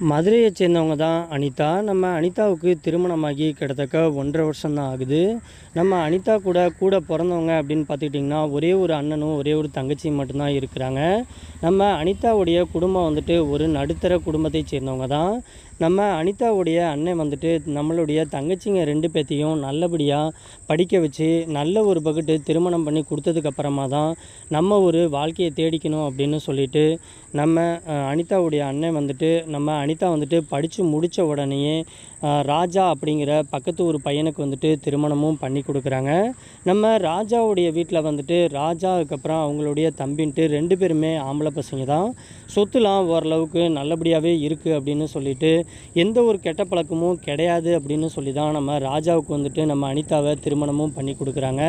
மதுரையை சேர்ந்தவங்க தான் அனிதா. நம்ம அனிதாவுக்கு திருமணமாகி கிட்டத்தக்க ஒன்றரை வருஷம் தான் ஆகுது. நம்ம அனிதா கூட கூட பிறந்தவங்க அப்படின்னு பார்த்துக்கிட்டிங்கன்னா ஒரே ஒரு அண்ணனும் ஒரே ஒரு தங்கச்சியும் மட்டும்தான் இருக்கிறாங்க. நம்ம அனிதாவுடைய குடும்பம் வந்துட்டு ஒரு நடுத்தர குடும்பத்தை சேர்ந்தவங்க தான். நம்ம அனிதாவுடைய அண்ணன் வந்துட்டு நம்மளுடைய தங்கச்சிங்க ரெண்டு பேர்த்தையும் நல்லபடியாக படிக்க வச்சு நல்ல ஒரு பக்கத்து திருமணம் பண்ணி கொடுத்ததுக்கப்புறமா தான் நம்ம ஒரு வாழ்க்கையை தேடிக்கணும் அப்படின்னு சொல்லிட்டு நம்ம அனிதாவுடைய அண்ணன் வந்துட்டு நம்ம அனிதா வந்துட்டு படித்து முடித்த உடனேயே ராஜா அப்படிங்கிற பக்கத்து ஒரு பையனுக்கு வந்துட்டு திருமணமும் பண்ணி கொடுக்குறாங்க. நம்ம ராஜாவுடைய வீட்டில் வந்துட்டு ராஜா அதுக்கப்புறம் அவங்களுடைய தம்பின்ட்டு ரெண்டு பேருமே ஆம்பளை பசங்க தான். சொத்துலாம் ஓரளவுக்கு நல்லபடியாகவே இருக்குது அப்படின்னு சொல்லிட்டு எந்த ஒரு கெட்ட பழக்கமும் கிடையாது அப்படின்னு சொல்லி தான் நம்ம ராஜாவுக்கு வந்துட்டு நம்ம அனிதாவை திருமணமும் பண்ணி கொடுக்குறாங்க.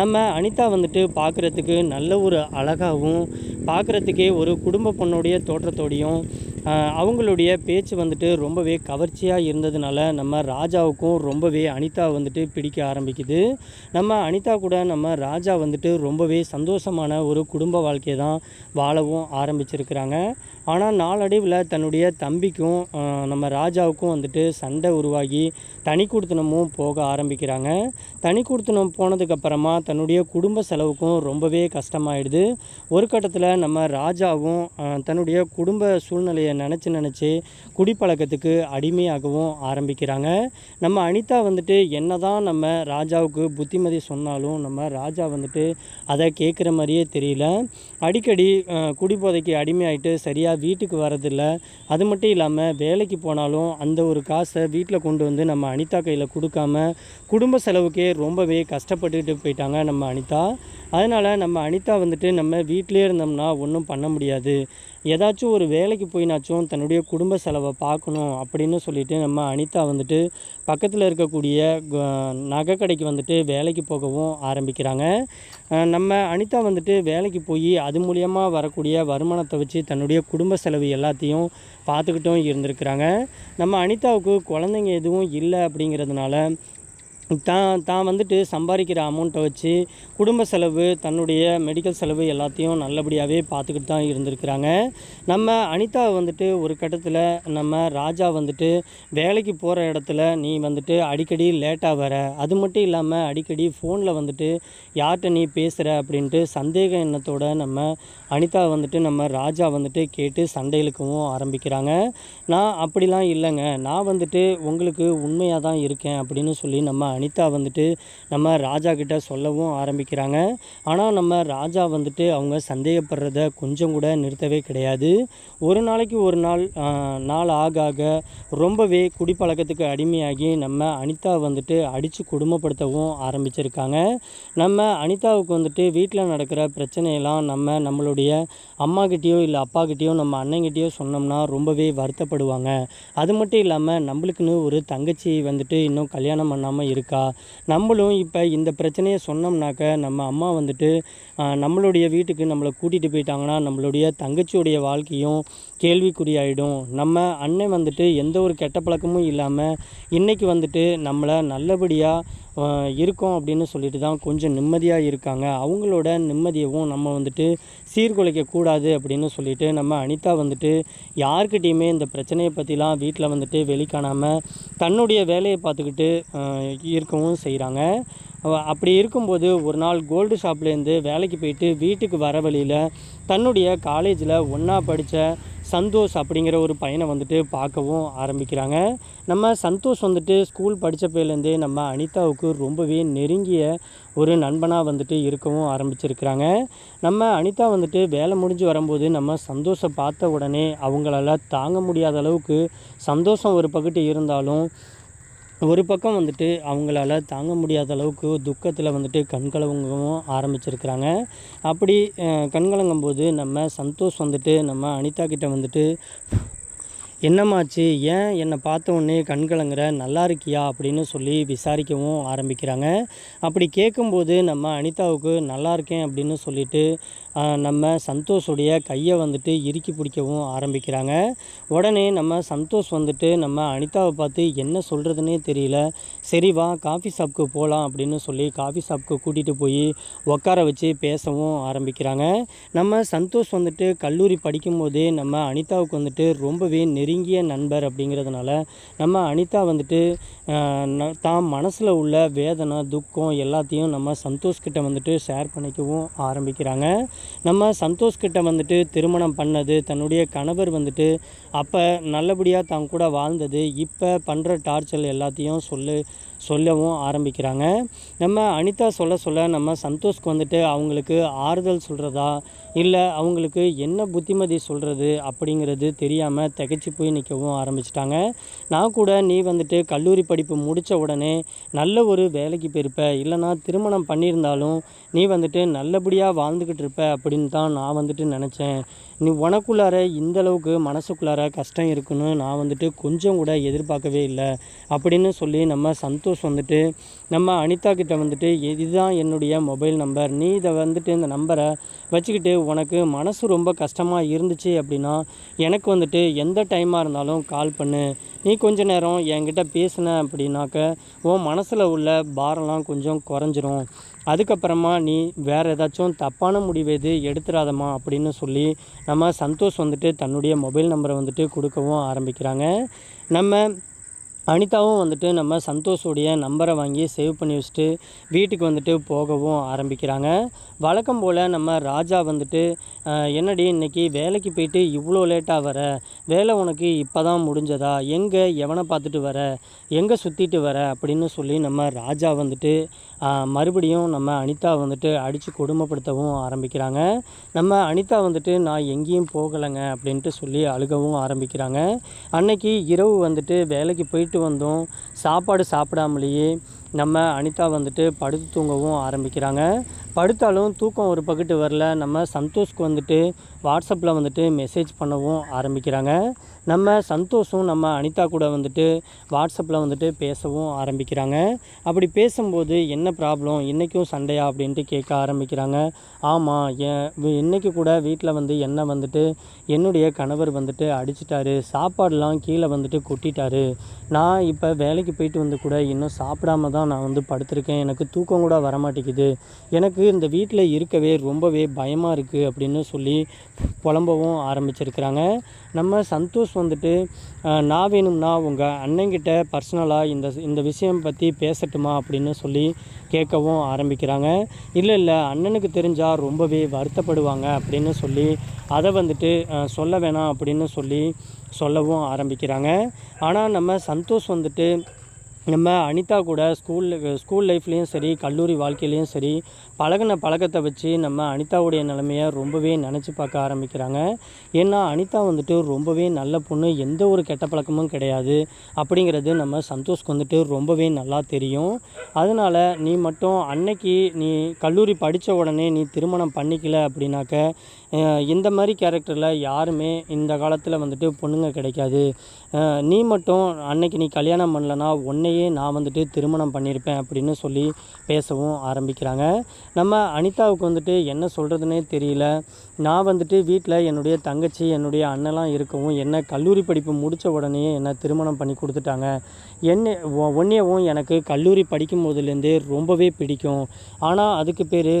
நம்ம அனிதா வந்துட்டு பார்க்குறதுக்கு நல்ல ஒரு அழகாகவும் பார்க்குறதுக்கே ஒரு குடும்ப பொண்ணுடைய தோற்றத்தோடையும் அவங்களுடைய பேச்சு வந்துட்டு ரொம்பவே கவர்ச்சியாக இருந்ததுனால நம்ம ராஜாவுக்கும் ரொம்பவே அனிதா வந்துட்டு பிடிக்க ஆரம்பிக்குது. நம்ம அனிதா கூட நம்ம ராஜா வந்துட்டு ரொம்பவே சந்தோஷமான ஒரு குடும்ப வாழ்க்கையை தான் வாழவும் ஆரம்பிச்சிருக்கிறாங்க. ஆனால் நாளடைவில் தன்னுடைய தம்பிக்கும் நம்ம ராஜாவுக்கும் வந்துட்டு சண்டை உருவாகி தனி கொடுத்தனமும் போக ஆரம்பிக்கிறாங்க. தனி கொடுத்தனம் போனதுக்கப்புறமா தன்னுடைய குடும்ப செலவுக்கும் ரொம்பவே கஷ்டமாயிடுது. ஒரு கட்டத்தில் நம்ம ராஜாவும் தன்னுடைய குடும்ப சூழ்நிலையை நினச்சி நினச்சி குடிப்பழக்கத்துக்கு அடிமையாகவும் ஆரம்பிக்கிறாங்க. நம்ம அனிதா வந்துட்டு என்னதான் நம்ம ராஜாவுக்கு புத்திமதி சொன்னாலும் நம்ம ராஜா வந்துட்டு அதை கேட்குற மாதிரியே தெரியல. அடிக்கடி குடிபோதைக்கு அடிமையாயிட்டு சரியாக வீட்டுக்கு வரதில்ல அது மட்டும் இல்லாமல் வேலைக்கு போனாலும் அந்த ஒரு காசை வீட்டில் கொண்டு வந்து நம்ம அனிதா கையில் கொடுக்காம குடும்ப செலவுக்கே ரொம்பவே கஷ்டப்பட்டுக்கிட்டு போயிட்டாங்க நம்ம அனிதா. அதனால் நம்ம அனிதா வந்துட்டு நம்ம வீட்டிலே இருந்தோம்னா ஒன்றும் பண்ண முடியாது. ஏதாச்சும் ஒரு வேலைக்கு போயினாச்சும் தன்னுடைய குடும்ப செலவை பார்க்கணும் அப்படின்னு சொல்லிட்டு நம்ம அனிதா வந்துட்டு பக்கத்தில் இருக்கக்கூடிய நகை கடைக்கு வந்துட்டு வேலைக்கு போகவும் ஆரம்பிக்கிறாங்க. நம்ம அனிதா வந்துட்டு வேலைக்கு போய் அது மூலியமாக வரக்கூடிய வருமானத்தை வச்சு தன்னுடைய குடும்ப குடும்ப செலவு எல்லாத்தையும் பார்த்துக்கிட்டும் இருந்திருக்கிறாங்க. நம்ம அனிதாவுக்கு குழந்தைங்க எதுவும் இல்லை அப்படிங்கிறதுனால தான் தான் வந்துட்டு சம்பாதிக்கிற அமௌண்ட்டை வச்சு குடும்ப செலவு தன்னுடைய மெடிக்கல் செலவு எல்லாத்தையும் நல்லபடியாகவே பார்த்துக்கிட்டு தான் இருந்திருக்கிறாங்க. நம்ம அனிதா வந்துட்டு ஒரு கட்டத்தில் நம்ம ராஜா வந்துட்டு வேலைக்கு போகிற இடத்துல நீ வந்துட்டு அடிக்கடி லேட்டாக வர. அது மட்டும் இல்லாமல் அடிக்கடி ஃபோனில் வந்துட்டு யார்கிட்ட நீ பேசுகிற அப்படின்ட்டு சந்தேக எண்ணத்தோட நம்ம அனிதா வந்துட்டு நம்ம ராஜா வந்துட்டு கேட்டு சண்டைகளுக்கவும் ஆரம்பிக்கிறாங்க. நான் அப்படிலாம் இல்லைங்க. நான் வந்துட்டு உங்களுக்கு உண்மையாக தான் இருக்கேன் அப்படின்னு சொல்லி நம்ம அனிதா வந்துட்டு நம்ம ராஜா கிட்ட சொல்லவும் ஆரம்பிக்கிறாங்க. ஆனால் நம்ம ராஜா வந்துட்டு அவங்க சந்தேகப்படுறத கொஞ்சம் கூட நிறுத்தவே கிடையாது. ஒரு நாளைக்கு ஒரு நாள் நாள் ஆக ஆக ரொம்பவே குடிப்பழக்கத்துக்கு அடிமையாகி நம்ம அனிதா வந்துட்டு அடித்து குடும்பப்படுத்தவும் ஆரம்பிச்சிருக்காங்க. நம்ம அனிதாவுக்கு வந்துட்டு வீட்டில் நடக்கிற பிரச்சனையெல்லாம் நம்ம நம்மளுடைய அம்மாக்கிட்டேயோ இல்லை அப்பாக்கிட்டேயோ நம்ம அண்ணங்கிட்டேயோ சொன்னோம்னா ரொம்பவே வருத்தப்படுவாங்க. அது மட்டும் இல்லாமல் நம்மளுக்குன்னு ஒரு தங்கச்சி வந்துட்டு இன்னும் கல்யாணம் பண்ணாமல் இருக்குது நம்மளும் இப்போ இந்த பிரச்சனையை சொன்னோம்னாக்க நம்ம அம்மா வந்துட்டு ஆஹ், நம்மளுடைய வீட்டுக்கு நம்மளை கூட்டிகிட்டு போயிட்டாங்கன்னா நம்மளுடைய தங்கச்சியுடைய வாழ்க்கையும் கேள்விக்குறியாயிடும். நம்ம அண்ணன் வந்துட்டு எந்த ஒரு கெட்ட பழக்கமும் இல்லாமல் இன்றைக்கி வந்துட்டு நம்மளை நல்லபடியாக இருக்கோம் அப்படின்னு சொல்லிட்டு தான் கொஞ்சம் நிம்மதியாக இருக்காங்க. அவங்களோட நிம்மதியவும் நம்ம வந்துட்டு சீர்குலைக்கக்கூடாது அப்படின்னு சொல்லிட்டு நம்ம அனிதா வந்துட்டு யார்கிட்டேயுமே இந்த பிரச்சனையை பற்றிலாம் வீட்டில் வந்துட்டு வெளிக்காணாமல் தன்னுடைய வேலையை பார்த்துக்கிட்டு இருக்கவும் செய்கிறாங்க அப்படி இருக்கும்போது ஒரு நாள் கோல்டு ஷாப்லேருந்து வேலைக்கு போயிட்டு வீட்டுக்கு வர வழியில் தன்னுடைய காலேஜில் ஒன்றா படித்த சந்தோஷ் அப்படிங்கிற ஒரு பையனை வந்துட்டு பார்க்கவும் ஆரம்பிக்கிறாங்க. நம்ம சந்தோஷ் வந்துட்டு ஸ்கூல் படித்தப்பையிலேருந்தே நம்ம அனிதாவுக்கு ரொம்பவே நெருங்கிய ஒரு நண்பனாக வந்துட்டு இருக்கவும் ஆரம்பிச்சிருக்கிறாங்க. நம்ம அனிதா வந்துட்டு வேலை முடிஞ்சு வரும்போது நம்ம சந்தோஷம் பார்த்த உடனே அவங்களால தாங்க முடியாத அளவுக்கு சந்தோஷம் ஒரு பக்கத்து இருந்தாலும் ஒரு பக்கம் வந்துட்டு அவங்களால தாங்க முடியாத அளவுக்கு துக்கத்தில் வந்துட்டு கண்கலங்கவும் ஆரம்பிச்சிருக்கிறாங்க. அப்படி கண்கலங்கும் போது நம்ம சந்தோஷ் வந்துட்டு நம்ம அனிதா கிட்ட வந்துட்டு என்னம்மாச்சு? ஏன் என்னை பார்த்த உடனே கண்கலங்கிற நல்லா இருக்கியா? அப்படின்னு சொல்லி விசாரிக்கவும் ஆரம்பிக்கிறாங்க. அப்படி கேட்கும்போது நம்ம அனிதாவுக்கு நல்லா இருக்கேன் அப்படின்னு சொல்லிட்டு நம்ம சந்தோஷுடைய கையை வந்துட்டு இறுக்கி பிடிக்கவும் ஆரம்பிக்கிறாங்க. உடனே நம்ம சந்தோஷ் வந்துட்டு நம்ம அனிதாவை பார்த்து என்ன சொல்கிறதுனே தெரியல. சரி வா காஃபி ஷாப்புக்கு போகலாம் அப்படின்னு சொல்லி காஃபி ஷாப்புக்கு கூட்டிகிட்டு போய் உட்கார வச்சு பேசவும் ஆரம்பிக்கிறாங்க. நம்ம சந்தோஷ் வந்துட்டு கல்லூரி படிக்கும்போதே நம்ம அனிதாவுக்கு வந்துட்டு ரொம்பவே நெருங்கிய நண்பர் அப்படிங்கிறதுனால நம்ம அனிதா வந்துட்டு ந- தான் மனசில் உள்ள வேதனை துக்கம் எல்லாத்தையும் நம்ம சந்தோஷ்கிட்ட வந்துட்டு ஷேர் பண்ணிக்கவும் ஆரம்பிக்கிறாங்க. நம்ம சந்தோஷ் கிட்ட வந்துட்டு திருமணம் பண்ணது தன்னுடைய கணவர் வந்துட்டு அப்போ நல்லபடியாக தான் கூட வாழ்ந்தது இப்போ பண்ணுற டார்ச்சர் எல்லாத்தையும் சொல்லு சொல்லவும் ஆரம்பிக்கிறாங்க. நம்ம அனிதா சொல்ல சொல்ல நம்ம சந்தோஷ்க்கு வந்துட்டு அவங்களுக்கு ஆறுதல் சொல்கிறதா இல்லை அவங்களுக்கு என்ன புத்திமதி சொல்கிறது அப்படிங்கிறது தெரியாமல் திகைச்சு போய் நிற்கவும் ஆரம்பிச்சிட்டாங்க. நான் கூட நீ வந்துட்டு கல்லூரி படிப்பு முடித்த உடனே நல்ல ஒரு வேலைக்கு போயிருப்ப. இல்லைனா திருமணம் பண்ணியிருந்தாலும் நீ வந்துட்டு நல்லபடியாக வாழ்ந்துக்கிட்டு இருப்ப அப்படின்னு தான் நான் வந்துட்டு நினச்சேன். நீ உனக்குள்ளார இந்த அளவுக்கு மனசுக்குள்ளார கஷ்டம் இருக்குன்னு நான் வந்துட்டு கொஞ்சம் கூட எதிர்பார்க்கவே இல்லை அப்படின்னு சொல்லி நம்ம சந்தோஷ் வந்துட்டு நம்ம அனிதா கிட்ட வந்துட்டு இதுதான் என்னுடைய மொபைல் நம்பர். நீ இதை வந்துட்டு இந்த நம்பரை வச்சுக்கிட்டு உனக்கு மனசு ரொம்ப கஷ்டமாக இருந்துச்சு அப்படின்னா எனக்கு வந்துட்டு எந்த டைமாக இருந்தாலும் கால் பண்ணு. நீ கொஞ்ச நேரம் என்கிட்ட பேசின அப்படின்னாக்க உன் மனசில் உள்ள பாரம்லாம் கொஞ்சம் குறைஞ்சிரும். அதுக்கப்புறமா நீ வேறு ஏதாச்சும் தப்பான முடிவு எது எடுத்துடாதம்மா அப்படின்னு சொல்லி நம்ம சந்தோஷ் வந்துட்டு தன்னுடைய மொபைல் நம்பரை வந்துட்டு கொடுக்கவும் ஆரம்பிக்கிறாங்க. நம்ம அனிதாவும் வந்துட்டு நம்ம சந்தோஷோடைய நம்பரை வாங்கி சேவ் பண்ணி வச்சுட்டு வீட்டுக்கு வந்துட்டு போகவும் ஆரம்பிக்கிறாங்க. வழக்கம் போல் நம்ம ராஜா வந்துட்டு என்னடி இன்றைக்கி வேலைக்கு போயிட்டு இவ்வளோ லேட்டாக வர? வேலை உனக்கு இப்போ தான் முடிஞ்சதா? எங்கே எவனை பார்த்துட்டு வர? எங்கே சுற்றிட்டு வர? அப்படின்னு சொல்லி நம்ம ராஜா வந்துட்டு மறுபடியும் நம்ம அனிதா வந்துட்டு அடித்து கொடுமைப்படுத்தவும் ஆரம்பிக்கிறாங்க. நம்ம அனிதா வந்துட்டு நான் எங்கேயும் போகலைங்க அப்படின்ட்டு சொல்லி அழுகவும் ஆரம்பிக்கிறாங்க. அன்னைக்கு இரவு வந்துட்டு வேலைக்கு போயிட்டு வந்தும் சாப்பாடு சாப்பிடாமலேயே நம்ம அனிதா வந்துட்டு படுத்து தூங்கவும் ஆரம்பிக்கிறாங்க. படுத்தாலும் தூக்கம் ஒரு பக்கத்து வரல. நம்ம சந்தோஷ்க்கு வந்துட்டு வாட்ஸ்அப்பில் வந்துட்டு மெசேஜ் பண்ணவும் ஆரம்பிக்கிறாங்க. நம்ம சந்தோஷும் நம்ம அனிதா கூட வந்துட்டு வாட்ஸ்அப்பில் வந்துட்டு பேசவும் ஆரம்பிக்கிறாங்க. அப்படி பேசும்போது என்ன ப்ராப்ளம் இன்றைக்கும் சண்டையா? அப்படின்ட்டு கேட்க ஆரம்பிக்கிறாங்க. ஆமாம் இன்றைக்கி கூட வீட்டில் வந்து என்ன வந்துட்டு என்னுடைய கணவர் வந்துட்டு அடிச்சிட்டாரு. சாப்பாடெலாம் கீழே வந்துட்டு கொட்டிட்டாரு. நான் இப்போ வேலைக்கு போயிட்டு வந்து கூட இன்னும் சாப்பிடாம தான் நான் வந்து படுத்திருக்கேன். எனக்கு தூக்கம் கூட வரமாட்டேங்குது. எனக்கு இந்த வீட்டில் இருக்கவே ரொம்பவே பயமாக இருக்குது அப்படின்னு சொல்லி புலம்பவும் ஆரம்பிச்சிருக்கிறாங்க. நம்ம சந்தோஷ் வந்துட்டு நான் வேணும்னா உங்கள் அண்ணங்கிட்ட பர்சனலாக இந்த இந்த விஷயம் பற்றி பேசட்டுமா? அப்படின்னு சொல்லி கேட்கவும் ஆரம்பிக்கிறாங்க. இல்லை இல்லை. அண்ணனுக்கு தெரிஞ்சால் ரொம்பவே வருத்தப்படுவாங்க. அப்படின்னு சொல்லி அதை வந்துட்டு சொல்ல வேணாம் அப்படின்னு சொல்லி சொல்லவும் ஆரம்பிக்கிறாங்க. ஆனால் நம்ம சந்தோஷ் வந்துட்டு நம்ம அனிதா கூட ஸ்கூல் ஸ்கூல் லைஃப்லேயும் சரி கல்லூரி வாழ்க்கையிலையும் சரி பழகின பழக்கத்தை வச்சு நம்ம அனிதாவுடைய நிலைமையை ரொம்பவே நினச்சி பார்க்க ஆரம்பிக்கிறாங்க. ஏன்னா அனிதா வந்துட்டு ரொம்பவே நல்ல பொண்ணு எந்த ஒரு கெட்ட பழக்கமும் கிடையாது. அப்படிங்கிறது நம்ம சந்தோஷ்க்கு வந்துட்டு ரொம்பவே நல்லா தெரியும். அதனால் நீ மட்டும் அன்னைக்கு நீ கல்லூரி படித்த உடனே நீ திருமணம் பண்ணிக்கல அப்படின்னாக்க இந்த மாதிரி கேரக்டரில் யாருமே இந்த காலத்தில் வந்துட்டு பொண்ணுங்க கிடைக்காது. நீ மட்டும் அன்னைக்கு நீ கல்யாணம் பண்ணலனா உன்னையே நான் வந்துட்டு திருமணம் பண்ணியிருப்பேன் அப்படின்னு சொல்லி பேசவும் ஆரம்பிக்கிறாங்க. நம்ம அனிதாவுக்கு வந்துட்டு என்ன சொல்கிறதுனே தெரியல. நான் வந்துட்டு வீட்டில் என்னுடைய தங்கச்சி என்னுடைய அண்ணெல்லாம் இருக்கவும் என்ன கல்லூரி படிப்பு முடித்த உடனே என்னை திருமணம் பண்ணி கொடுத்துட்டாங்க. என்ன ஒன்றையவும் எனக்கு கல்லூரி படிக்கும் போதுலேருந்தே ரொம்பவே பிடிக்கும். ஆனால் அதுக்கு பேர்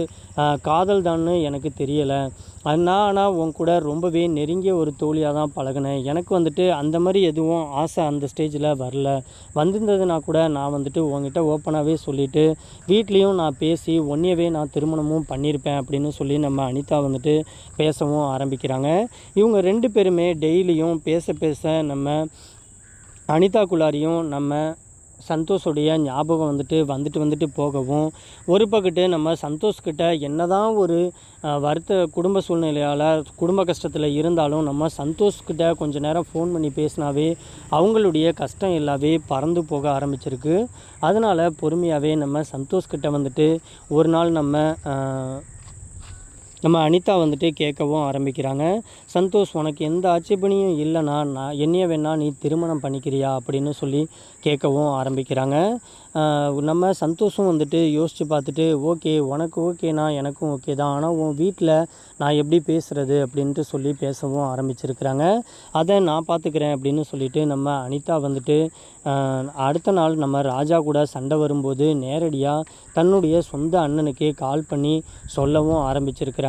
காதல் தான்னு எனக்கு தெரியலை. நான் ஆனால் உன் கூட ரொம்பவே நெருங்கிய ஒரு தோழியாக தான் பழகினேன். எனக்கு வந்துட்டு அந்த மாதிரி எதுவும் ஆசை அந்த ஸ்டேஜில் வரல. வந்திருந்ததுனா கூட நான் வந்துட்டு உங்ககிட்ட ஓப்பனாகவே சொல்லிவிட்டு வீட்லேயும் நான் பேசி ஒன்றையவே நான் திருமணமும் பண்ணியிருப்பேன் அப்படின்னு சொல்லி நம்ம அனிதா வந்துட்டு பேசவும் ஆரம்பிக்கிறாங்க. இவங்க ரெண்டு பேருமே டெய்லியும் பேச பேச நம்ம அனிதா குலாரியும் நம்ம சந்தோஷுடைய ஞாபகம் வந்துட்டு வந்துட்டு வந்துட்டு போகவும் ஒரு பக்கத்து நம்ம சந்தோஷ்கிட்ட என்னதான் ஒரு வருத்த குடும்ப சூழ்நிலையால் குடும்ப கஷ்டத்தில் இருந்தாலும் நம்ம சந்தோஷ்கிட்ட கொஞ்ச நேரம் ஃபோன் பண்ணி பேசினாவே அவங்களுடைய கஷ்டம் எல்லாமே பறந்து போக ஆரம்பிச்சிருக்கு. அதனால் பொறுமையாகவே நம்ம சந்தோஷ்கிட்ட வந்துட்டு ஒரு நாள் நம்ம நம்ம அனிதா வந்துட்டு கேட்கவும் ஆரம்பிக்கிறாங்க. சந்தோஷ் உனக்கு எந்த ஆட்சேபனையும் இல்லைனா நான் என்னைய வேணா நீ திருமணம் பண்ணிக்கிறியா அப்படின்னு சொல்லி கேட்கவும் ஆரம்பிக்கிறாங்க. நம்ம சந்தோஷம் வந்துட்டு யோசித்து பார்த்துட்டு ஓகே உனக்கு ஓகேனா எனக்கும் ஓகே தான். ஆனால் உன் வீட்டில் நான் எப்படி பேசுகிறது அப்படின்ட்டு சொல்லி பேசவும் ஆரம்பிச்சிருக்கிறாங்க. அதை நான் பார்த்துக்கிறேன் அப்படின்னு சொல்லிட்டு நம்ம அனிதா வந்துட்டு அடுத்த நாள் நம்ம ராஜா கூட சண்டை வரும்போது நேரடியாக தன்னுடைய சொந்த அண்ணனுக்கே கால் பண்ணி சொல்லவும் ஆரம்பிச்சிருக்கிறாங்க.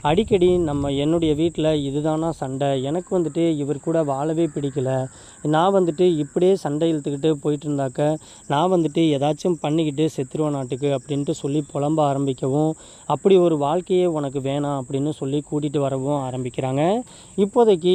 அடிக்கடி நம்ம என்னுடைய வீட்டில் இதுதானா சண்டை. எனக்கு வந்துட்டு இவர் கூட வாழவே பிடிக்கல. நான் வந்துட்டு இப்படியே சண்டை இழுத்துக்கிட்டு போயிட்டு இருந்தாக்க நான் வந்துட்டு ஏதாச்சும் பண்ணிக்கிட்டு செத்துருவேன் நாட்டுக்கு அப்படின்ட்டு சொல்லி புலம்ப ஆரம்பிக்கவும் அப்படி ஒரு வாழ்க்கையே உனக்கு வேணாம் அப்படின்னு சொல்லி கூட்டிகிட்டு வரவும் ஆரம்பிக்கிறாங்க. இப்போதைக்கு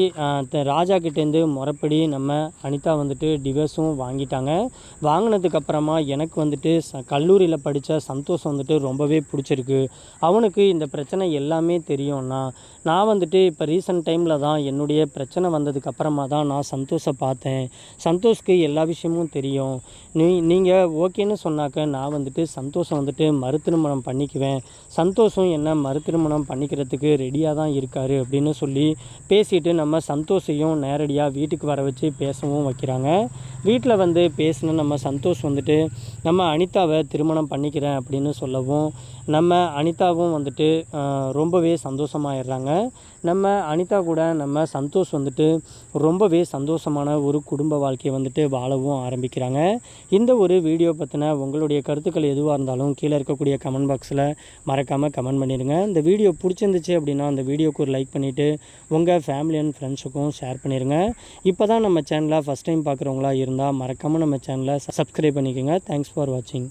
த- ராஜா கிட்டேருந்து முறைப்படி நம்ம அனிதா வந்துட்டு டிவோர்ஸும் வாங்கிட்டாங்க. வாங்கினதுக்கப்புறமா எனக்கு வந்துட்டு ச கல்லூரியில் படித்த சந்தோஷம் வந்துட்டு ரொம்பவே பிடிச்சிருக்கு. அவனுக்கு இந்த பிரச்சனை எல்லாமே தெரியும்னா நான் வந்துட்டு இப்போ ரீசெண்ட் டைமில் தான் என்னுடைய பிரச்சனை வந்ததுக்கு அப்புறமா தான் நான் சந்தோஷை பார்த்தேன். சந்தோஷ்க்கு எல்லா விஷயமும் தெரியும். நீ நீங்கள் ஓகேன்னு சொன்னாக்க நான் வந்துட்டு சந்தோஷம் வந்துட்டு மறுதிருமணம் பண்ணிக்குவேன். சந்தோஷம் என்ன மறுதிருமணம் பண்ணிக்கிறதுக்கு ரெடியாக தான் இருக்காரு அப்படின்னு சொல்லி பேசிட்டு நம்ம சந்தோஷையும் நேரடியாக வீட்டுக்கு வர வச்சு பேசவும் வைக்கிறாங்க. வீட்டில் வந்து பேசின நம்ம சந்தோஷ் வந்துட்டு நம்ம அனிதாவை திருமணம் பண்ணிக்கிறேன் அப்படின்னு சொல்லவும் நம்ம அனிதாவும் வந்துட்டு ரொம்பவே சந்தோஷமாயிடுறாங்க. நம்ம அனிதா கூட நம்ம சந்தோஷ் வந்துட்டு ரொம்பவே சந்தோஷமான ஒரு குடும்ப வாழ்க்கையை வந்துட்டு வாழவும் ஆரம்பிக்கிறாங்க. இந்த ஒரு வீடியோ பற்றின உங்களுடைய கருத்துக்கள் எதுவாக இருந்தாலும் கீழே இருக்கக்கூடிய கமெண்ட் பாக்ஸில் மறக்காமல் கமெண்ட் பண்ணிடுங்க. இந்த வீடியோ பிடிச்சிருந்துச்சு அப்படின்னா அந்த வீடியோக்கு ஒரு லைக் பண்ணிவிட்டு உங்கள் ஃபேமிலி அண்ட் ஃப்ரெண்ட்ஸுக்கும் ஷேர் பண்ணிடுங்க. இப்போ தான் நம்ம சேனலை ஃபஸ்ட் டைம் பார்க்குறவங்களா இருந்தால் மறக்காமல் நம்ம சேனலை சப்ஸ்கிரைப் பண்ணிக்கோங்க. தேங்க்ஸ் ஃபார் வாட்சிங்